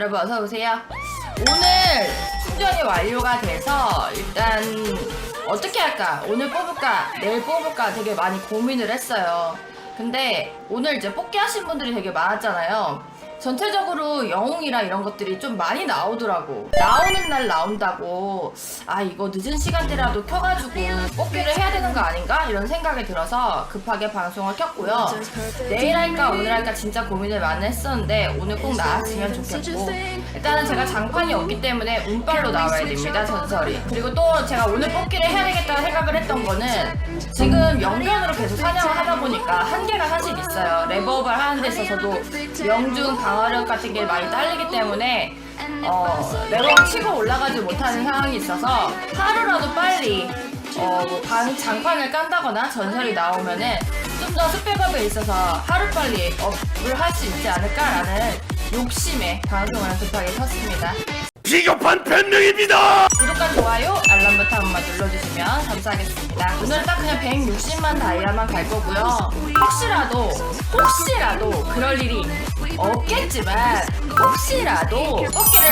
여러분 어서 오세요. 오늘 충전이 완료가 돼서 일단 어떻게 할까? 오늘 뽑을까? 내일 뽑을까? 되게 많이 고민을 했어요. 근데 오늘 이제 뽑기 하신 분들이 되게 많았잖아요. 전체적으로 영웅이랑 이런 것들이 좀 많이 나오더라고. 나오는 날 나온다고, 아, 이거 늦은 시간대라도 켜가지고 뽑기를 해야 되는 거 아닌가? 이런 생각이 들어서 급하게 방송을 켰고요. 내일 할까, 오늘 할까 진짜 고민을 많이 했었는데, 오늘 꼭 나왔으면 좋겠고, 일단은 제가 장판이 없기 때문에 운빨로 나와야 됩니다, 전설이. 그리고 또 제가 오늘 뽑기를 해야 되겠다고 생각을 했던 거는, 지금 영변으로 계속 사냥을 하다 보니까 한계가 사실 있어요. 레버업을 하는 데 있어서도 명중 방어력 같은 게 많이 딸리기 때문에 어, 레버업 치고 올라가지 못하는 상황이 있어서 하루라도 빨리 어, 뭐 방, 장판을 깐다거나 전설이 나오면은 좀 더 스펙업에 있어서 하루 빨리 업을 할 수 있지 않을까라는 욕심에 방송을 급하게 켰습니다. 비겁한 변명입니다. 구독과 좋아요, 알람 버튼 한 번만 눌러주시면 감사하겠습니다. 오늘 딱 그냥 160만 다이아만 갈 거고요. 혹시라도, 혹시라도 그럴 일이 없겠지만, 혹시라도 뽑기를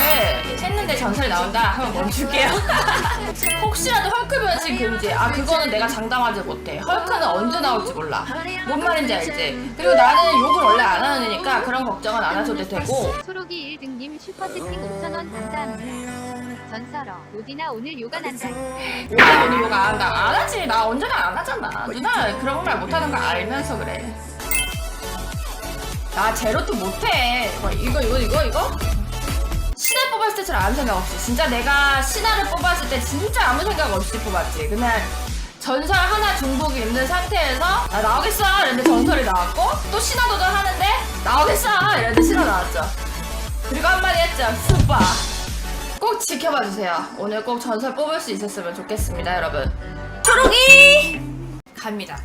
했는데 전설이 나온다 하면 멈출게요. 혹시라도 헐크 변신 금지. 아, 그거는 내가 장담하지 못해. 헐크는 언제 나올지 몰라. 뭔 말인지 알지? 그리고 나는 욕을 원래 안 하는 애니까 그런 걱정은 안 하셔도 되고, 초록이 1등님 슈퍼채팅 5,000원 감사합니다. 전설어, 로디나 오늘 요가 난다. 오늘 오늘 요가 안 한다. 안 하지. 나 언제나 안 하잖아. 누나 그런 말 못하는 거 알면서 그래. 나 제로도 못해. 뭐 이거 이거 이거 이거? 신화 뽑았을 때잘 아무 생각 없이. 진짜 내가 신화를 뽑았을 때 진짜 아무 생각 없이 뽑았지. 그날 전설 하나 중복이 있는 상태에서 나 나오겠어 이랬는데 전설이 나왔고 또 신화 도전 하는데 나오겠어 이랬는데 신화 나왔죠. 그리고 한마디 했죠. 스파. 꼭 지켜봐 주세요. 오늘 꼭 전설 뽑을 수 있었으면 좋겠습니다, 여러분. 초록이 갑니다.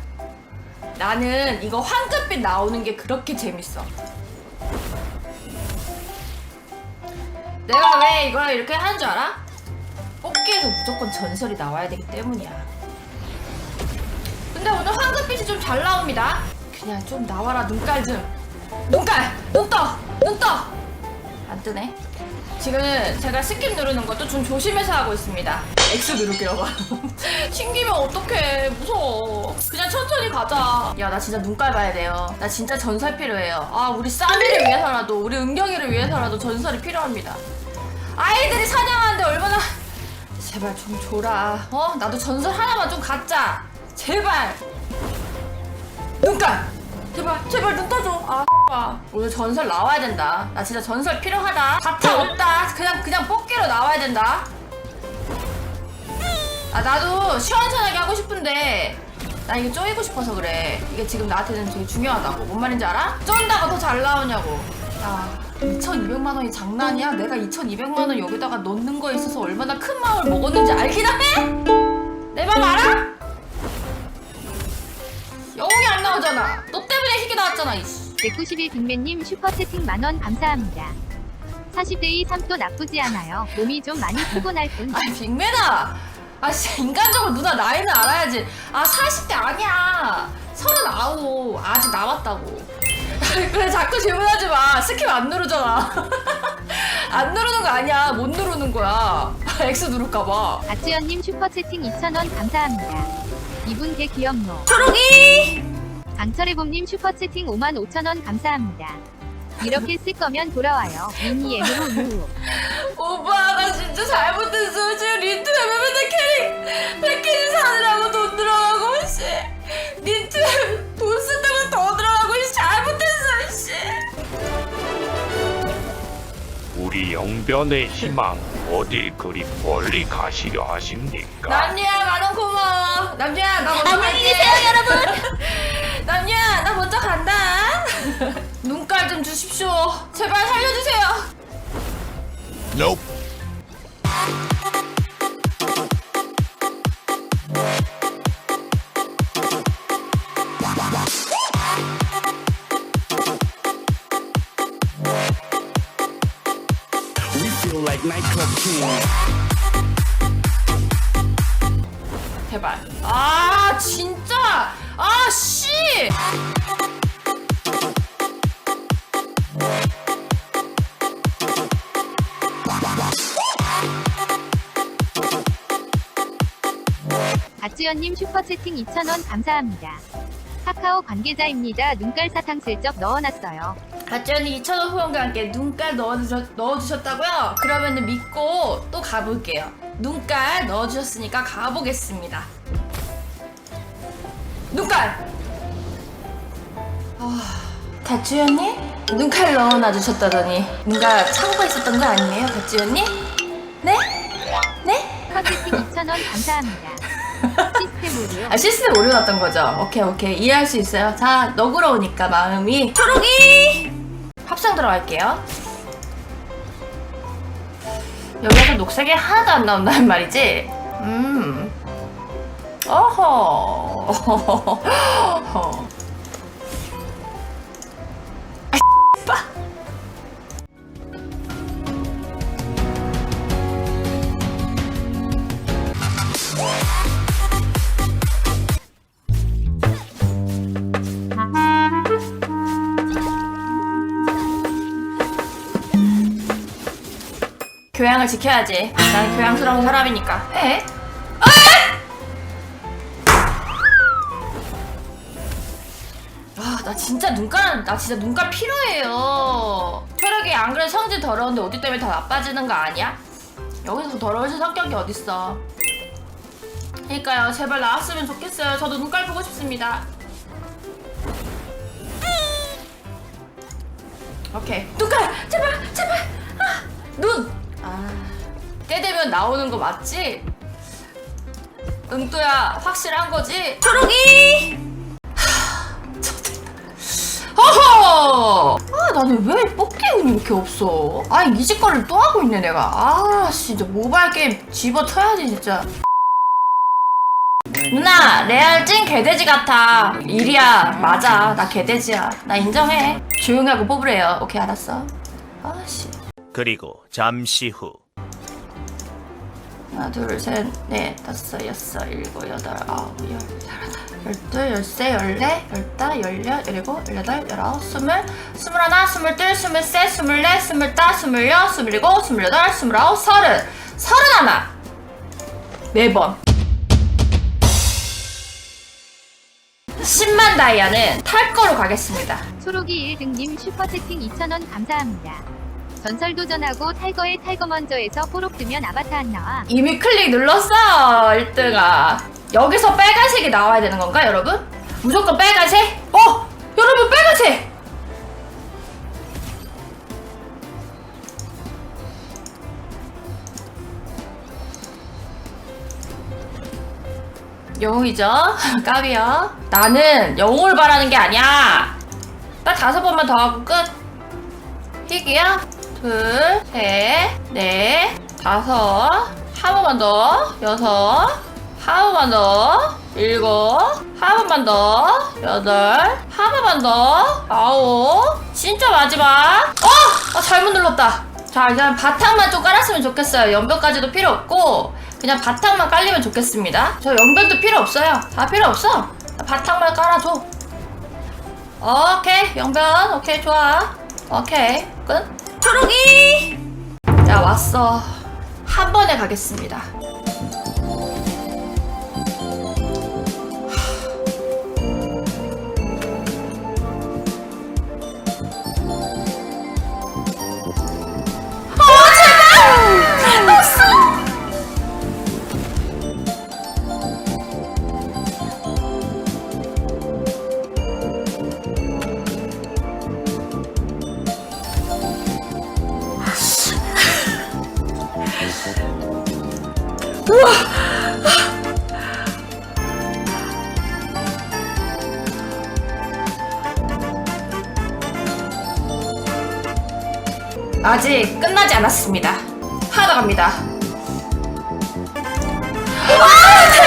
나는 이거 황금빛 나오는 게 그렇게 재밌어. 내가 왜 이걸 이렇게 하는 줄 알아? 뽑기에서 무조건 전설이 나와야 되기 때문이야. 근데 오늘 황금빛이 좀 잘 나옵니다. 그냥 좀 나와라 눈깔 좀. 눈깔! 눈 떠! 눈 떠! 안 뜨네. 지금 제가 스킵 누르는 것도 좀 조심해서 하고 있습니다. X 누를게요. 봐. 튕기면 어떡해. 무서워. 그냥 천천히 가자. 야, 나 진짜 눈깔 봐야 돼요. 나 진짜 전설 필요해요. 아, 우리 쌈이를 위해서라도, 우리 은경이를 위해서라도 전설이 필요합니다. 아이들이 사냥하는데 얼마나. 제발 좀 줘라. 어? 나도 전설 하나만 좀 갖자. 제발. 눈깔! 제발, 제발 눈 떠줘. 아, 아. 오늘 전설 나와야 된다. 나 진짜 전설 필요하다. 바타 없다. 그냥, 그냥 뽑기로 나와야 된다. 아, 나도 시원시원하게 하고 싶은데, 나 이게 쪼이고 싶어서 그래. 이게 지금 나한테는 되게 중요하다고. 뭔 말인지 알아? 쫀다고 더 잘 나오냐고. 야, 2,200만 원이 장난이야? 내가 2,200만 원 여기다가 넣는 거에 있어서 얼마나 큰 마음을 먹었는지 알긴 해? 내맘 알아? 영웅이 안 나오잖아. 너 때문에 희귀 나왔잖아, 이씨. 191 빅맨님 슈퍼 채팅 만원 감사합니다. 40대의 삶도 나쁘지 않아요. 몸이 좀 많이 피곤할 뿐. 아니, 빅매다. 아, 진짜 인간적으로 누나 나이는 알아야지. 아, 40대 아니야. 39. 아직 남았다고. 그래, 자꾸 질문하지 마. 스킵 안 누르잖아. 안 누르는 거 아니야. 못 누르는 거야. X 누를까봐. 아츠연님 슈퍼 채팅 2,000원 감사합니다. 이분 개 귀엽노. 초록이! 강철해봄님 슈퍼채팅 5만 5천원 감사합니다. 이렇게 쓸 거면 돌아와요. 미니엠으로 유. 오빠, 나 진짜 잘못했어. 지금 린트 하면 맨날 캐릭, 패키지 사느라고 돈 들어가고, 씨. 린트 돈 쓴다고 더 들어가고, 씨. 잘못했어, 씨. 우리 영변의 희망 어디 그리 멀리 가시려 하십니까? 남녀야 만원 고마워 남녀야 나 먼저 안녕히 계세요 여러분 남녀야 나 먼저 간다 눈깔 좀 주십시오 제발 살려주세요 Nope. We feel like nightclub kings. 제발 아 진짜 아 씨! 박지연님 슈퍼채팅 2,000원 감사합니다. 카카오 관계자입니다. 눈깔 사탕 슬쩍 넣어놨어요. 박지연이 2,000원 후원과 함께 눈깔 넣어주셨, 넣어주셨다고요? 그러면 믿고 또 가볼게요. 눈깔 넣어주셨으니까 가보겠습니다. 눈깔! 아, 가짜언니? 눈칼 넣어놔주셨다더니 뭔가 창고에 있었던 거 아니에요, 가짜언니? 네? 네? 슈퍼채팅 2,000원 감사합니다. 시스템 오류. 아 시스템 올려놨던 거죠? 오케이 오케이 이해할 수 있어요. 자 너그러우니까 마음이 초록이 합성 들어갈게요. 여기서 녹색이 하나도 안 나온다는 말이지? 음. 교양을 지켜야지. 나는 교양스러운 사람이니까. 해. 나 진짜 눈깔, 나 진짜 눈깔 필요해요. 철학이 안 그래 성질 더러운데 어디 때문에 더 나빠지는 거 아니야? 여기서 더 더러워질 성격이 어딨어. 그러니까요, 제발 나왔으면 좋겠어요. 저도 눈깔 보고 싶습니다. 오케이. 눈깔! 제발! 제발! 아! 눈! 아. 때 되면 나오는 거 맞지? 응또야, 확실한 거지? 초록이! 이 이렇게 없어? 아, 이 짓거리를 또 하고 있네, 내가. 아, 진짜 모바일 게임 집어 터야지, 진짜. 누나 레알 찐 개돼지 같아. 일이야. 맞아. 나 개돼지야. 나 인정해. 조용히 하고 뽑으래요. 오케이 알았어. 아씨. 그리고 잠시 후. 하나 둘 셋 넷 다섯 여섯 일곱 여덟 아홉 열 열하나 열둘 열세 열네 열다 열여 열일곱 열여덟 열아홉 스물 스물하나 스물둘 스물셋 스물넷 스물다 스물여 스물일곱 스물여덟 스물아홉 서른. 서른하나. 네 번. 10만 다이아는 탈 거로 가겠습니다. 초록이 1등님 슈퍼채팅 2,000원 감사합니다. 전설 도전하고 탈거에 탈거 먼저에서 뽀록 뜨면 아바타 안 나와. 이미 클릭 눌렀어 1등아 여기서 빨간색이 나와야 되는 건가 여러분? 무조건 빨간색? 어! 여러분 빨간색! 영웅이죠? 까비요 나는 영웅을 바라는 게 아니야 딱 다섯 번만 더 하고 끝 희귀야 둘, 셋, 넷, 다섯, 한 번만 더, 여섯, 한 번만 더, 일곱, 한 번만 더, 여덟, 한 번만 더, 아홉, 진짜 마지막. 어! 어 잘못 눌렀다. 자, 그냥 바탕만 좀 깔았으면 좋겠어요. 연변까지도 필요 없고, 그냥 바탕만 깔리면 좋겠습니다. 저 연변도 필요 없어요. 다 필요 없어. 바탕만 깔아줘. 오케이, 연변. 오케이, 좋아. 오케이, 끝. 초록이! 자, 왔어. 한 번에 가겠습니다. 아직 끝나지 않았습니다. 하나 더 갑니다. 아,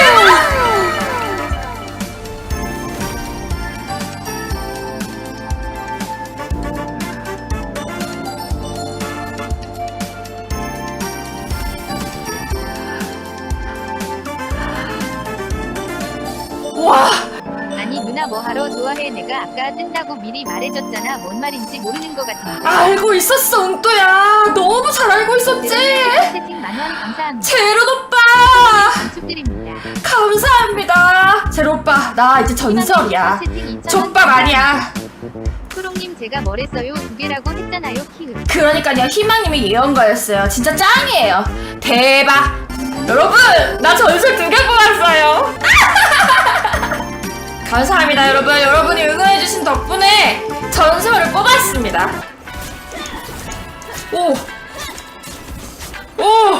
뭐하러 좋아해 내가 아까 뜬다고 미리 말해줬잖아 뭔 말인지 모르는 것 같은데. 알고 있었어, 응또야. 너무 잘 알고 있었지. 슈퍼채팅 만원 감사합니다. 제로 오빠 축드립니다. 감사합니다. 제로 오빠, 나 이제 전설이야. 족밥 아니야. 프롱님 제가 뭐랬어요? 두 개라고 했잖아요. 키읔. 그러니까요, 희망님이 예언가였어요. 진짜 짱이에요. 대박. 여러분, 나 전설 두 개 뽑았어요. 감사합니다, 여러분. 여러분이 응원해주신 덕분에 전설을 뽑았습니다. 오! 오!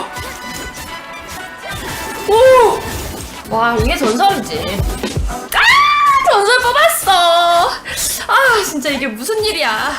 오! 와, 이게 전설이지. 아! 전설 뽑았어! 아, 진짜 이게 무슨 일이야.